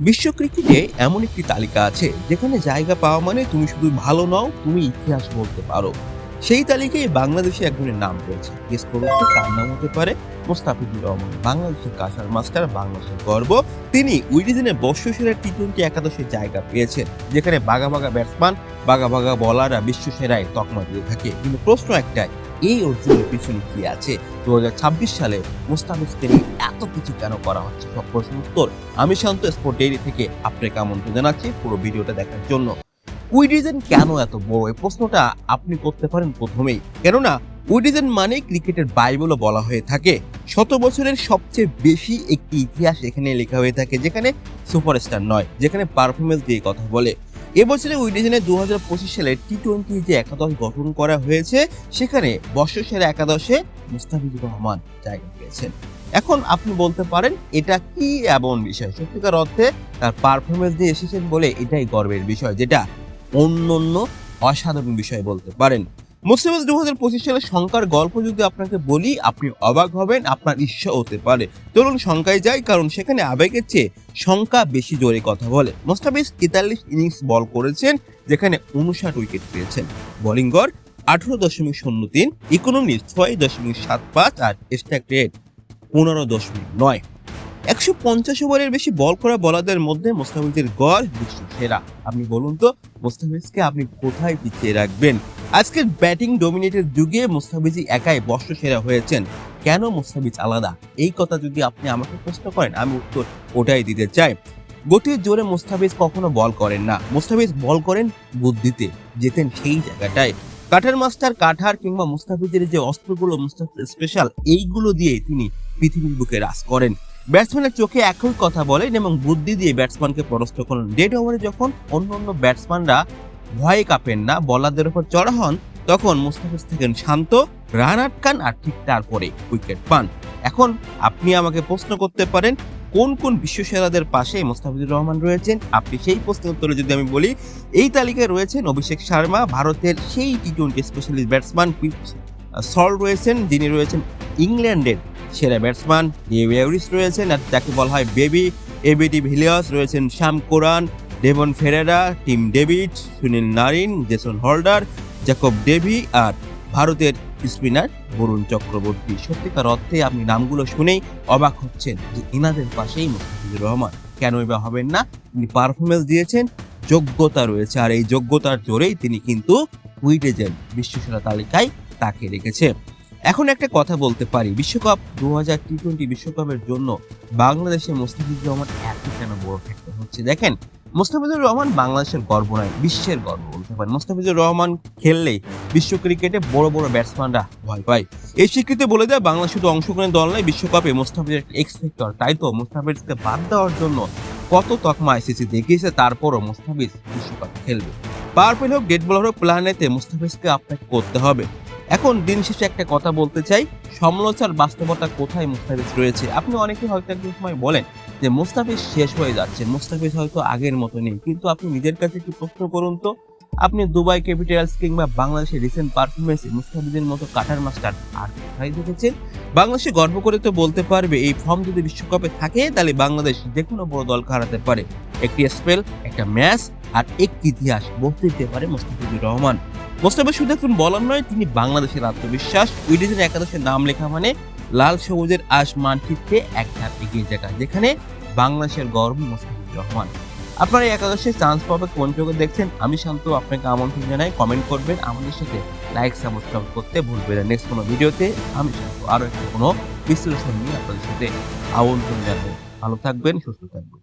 বিশ্ব ক্রিকেটে এমন একটি তালিকা আছে, যেখানে জায়গা পাওয়া মানে তুমি শুধু ভালো নও, তুমি ইতিহাস বলতে পারো। সেই তালিকায় বাংলাদেশে একজনের নাম রয়েছে। গেস করুন তো কার নাম হতে পারে? মোস্তাফিজুর রহমান, বাংলাদেশের কাসার মাস্টার, বাংলাদেশের গর্ব। তিনি উইডিজেনে বর্ষসেরা টি টোয়েন্টি একাদশের জায়গা পেয়েছেন, যেখানে বাঘা বাঘা ব্যাটসম্যান, বাঘা বাঘা বলাররা বিশ্বসেরায় তকমা দিয়ে থাকে। কিন্তু প্রশ্ন একটাই এই অর্জুনের পিছনে কি আছে? দু হাজার ছাব্বিশ সালে মুস্তাফিজকে এত কিছু কেন করা হচ্ছে? সব প্রশ্ন উত্তর আমি শান্ত স্পোর্ট ডেইরি থেকে আপনাকে আমন্ত্রণ জানাচ্ছি পুরো ভিডিওটা দেখার জন্য। উইডিজেন কেন এত বড়? এই প্রশ্নটা আপনি করতে পারেন প্রথমেই। কেননা, উইডিজেন মানে ক্রিকেটের বাইবেলও বলা হয়ে থাকে। শত বছরের সবচেয়ে বেশি একটি ইতিহাস এখানে লেখা হয়ে থাকে, যেখানে সুপারস্টার নয়, যেখানে পারফরমেন্স দিয়ে কথা বলে। এবছরে উইডিজনে দু হাজার পঁচিশ সালে টি টোয়েন্টি যে একাদশ গঠন করা হয়েছে, সেখানে বর্ষসেরা একাদশে মুস্তাফিজুর রহমান জায়গা পেয়েছেন। এখন আপনি বলতে পারেন, এটা কি এমন বিষয়? সত্যিকার অর্থে তার পারফরমেন্স দিয়ে এসেছেন বলে এটাই গর্বের বিষয়, যেটা অন্য অন্য অসাধারণ বিষয় বলতে পারেন। মুস্তাফিজ দু হাজার পঁচিশ সালের সংখ্যার গল্প যদি আপনাকে বলি, আপনি অবাক হবেন, আপনার ঈর্ষা হতে পারে। চলুন শঙ্কায় যাই, কারণ সেখানে আবেগের চেয়ে শঙ্কা বেশি জোরে কথা বলে। মোস্তাফিজ তেতাল্লিশ ইনিংস বল করেছেন, যেখানে উনষাট উইকেট পেয়েছেন। বোলিং গড় আঠারো দশমিক শূন্য তিন ইকোনমি ছয় দশমিক সাত পাঁচ আর স্ট্যাক রেট পনেরো দশমিক নয়। একশো পঞ্চাশ ওভারের বেশি বল করা বলাদের মধ্যে মোস্তাফিজের গড় বিশ্ব সেরা। আপনি বলুন তো, মোস্তাফিজকে আপনি কোথায় পিছিয়ে রাখবেন? আজকের ব্যাটিং ডোমিনেটের যুগে মোস্তাফিজি একাই বর্ষ সেরা হয়েছেন। কেন মোস্তাফিজ আলাদা? এই কথা যদি আপনি আমাকে প্রশ্ন করেন, আমি উত্তর ওটাই দিতে চাই। গতির জোরে মোস্তাফিজ কখনো বল করেন না। মোস্তাফিজ বল করেন বুদ্ধিতে, যেতেন সেই জায়গাটায়। কাঠার মাস্টার, কাঠার কিংবা মুস্তাফিজের যে অস্ত্রগুলো, মুস্তাফিজ স্পেশাল এইগুলো দিয়ে তিনি পৃথিবীর বুকে রাজ করেন। ব্যাটসম্যানের চোখে একই কথা বলেন এবং বুদ্ধি দিয়ে ব্যাটসম্যানকে পরাস্ত করেন। ডেড ওভারে যখন অন্য অন্য ব্যাটসম্যানরা ভয়ে কাঁপেন না, বলারদের উপর চড়া হন, তখন মুস্তাফিজ থাকেন শান্ত রান আটকান আর ঠিক তারপরে উইকেট পান। এখন আপনি আমাকে প্রশ্ন করতে পারেন, কোন কোন বিশ্বসেরাদের পাশে মোস্তাফিজুর রহমান রয়েছেন? আপনি সেই প্রশ্নের উত্তরে যদি আমি বলি, এই তালিকায় রয়েছেন অভিষেক শর্মা, ভারতের সেই টি টোয়েন্টি স্পেশালিস্ট ব্যাটসম্যান সল রয়েছেন, যিনি রয়েছেন ইংল্যান্ডের সেরা ব্যাটসম্যান নিউ ডিএভিউরিস রয়েছেন আর যাকে বলা হয় বেবি এবিডি ভিলিয়াস রয়েছেন Sam Curran Devon Ferreira Tim David Sunil Narine Jason Holder Jacob Davy আর ভারতের স্পিনার বরুণ চক্রবর্তী সত্যিকার অর্থে আপনি নামগুলো শুনেই অবাক হচ্ছেন যে ইনাদের পাশেই মুস্তাফিজুর রহমান। কেনই বা হবেন না? তিনি পারফরমেন্স দিয়েছেন, যোগ্যতা রয়েছে আর এই যোগ্যতার জোরেই তিনি কিন্তু উইটেজেন বিশ্বসেরা তালিকায় তাকে রেখেছে এখন একটা কথা বলতে পারি, বিশ্বকাপ দু হাজার টি টোয়েন্টি বিশ্বকাপের জন্য বাংলাদেশে মুস্তাফিজুর রহমান এত কেন বড় ফ্যাক্টর হচ্ছে? দেখেন, মুস্তাফিজুর রহমান বাংলাদেশের গর্ব নয়, বিশ্বের গর্ব বলতে পারেন। মুস্তাফিজুর রহমান খেললেই বিশ্ব ক্রিকেটে বড় বড় ব্যাটসম্যানরা ভয় পায়। এই স্বীকৃতি বলে দেয় বাংলা শুধু অংশগ্রহণের দল নয়, বিশ্বকাপে মুস্তাফিজের এক্স ফ্যাক্টর তাই তো মুস্তাফিজকে বাদ দেওয়ার জন্য কত তকমা আইসিসি দেখিয়েছে, তারপরও মুস্তাফিজ বিশ্বকাপ খেলবে। পাওয়ার প্লে হোক ডেড বলার হোক প্ল্যানেতে মুস্তাফিজকে আপনাকে করতে হবে। এখন দিন শেষে একটা কথা বলতে চাই। সমালোচনার বাস্তবতা কোথায় মুস্তাফিজ রয়েছে? আপনি অনেকে হয়তো একদিন সময় বলেন যে মুস্তাফিজ শেষ হয়ে যাচ্ছে, মুস্তাফিজ হয়তো আগের মতো নেই। কিন্তু আপনি নিজের কাছে একটু প্রশ্ন করুন তো। আপনি দুবাই ক্যাপিটালস কিংবা বাংলাদেশের রিসেন্ট পারফরমেন্সে মুস্তাফিজের মতো কাটার মাস্টার আর কোথায় দেখেছেন? বাংলাদেশে গর্ব করে তো বলতে পারবে, এই ফর্ম যদি বিশ্বকাপে থাকে, তাহলে বাংলাদেশ যে কোনো বড় দলকে হারাতে পারে। একটি স্পেল একটা ম্যাচ আর একটি ইতিহাস বলতে দিতে পারে মুস্তাফিজুর রহমান। মোস্তাফিজ শুধু একজন বলার নয়, তিনি বাংলাদেশের আত্মবিশ্বাস উইডিজের একাদশের নাম লেখা মানে লাল সবুজের আশ মানচিত্রে এক ধাপ এগিয়ে থাকা যেখানে বাংলাদেশের গর্ব মোস্তাফিজুর রহমান। আপনারা এই একাদশে চান্স পাবে, কোন চোখে দেখছেন আমি শান্ত, আপনাকে আমন্ত্রণ জানাই কমেন্ট করবেন, আমাদের সাথে লাইক সাবস্ক্রাইব করতে ভুলবেন না। নেক্সট কোনো ভিডিওতে আমি শান্ত, আরও একটা কোনো বিশ্লেষণ নিয়ে আপনাদের সাথে আমন্ত্রণ জানাব। ভালো থাকবেন, সুস্থ থাকবেন।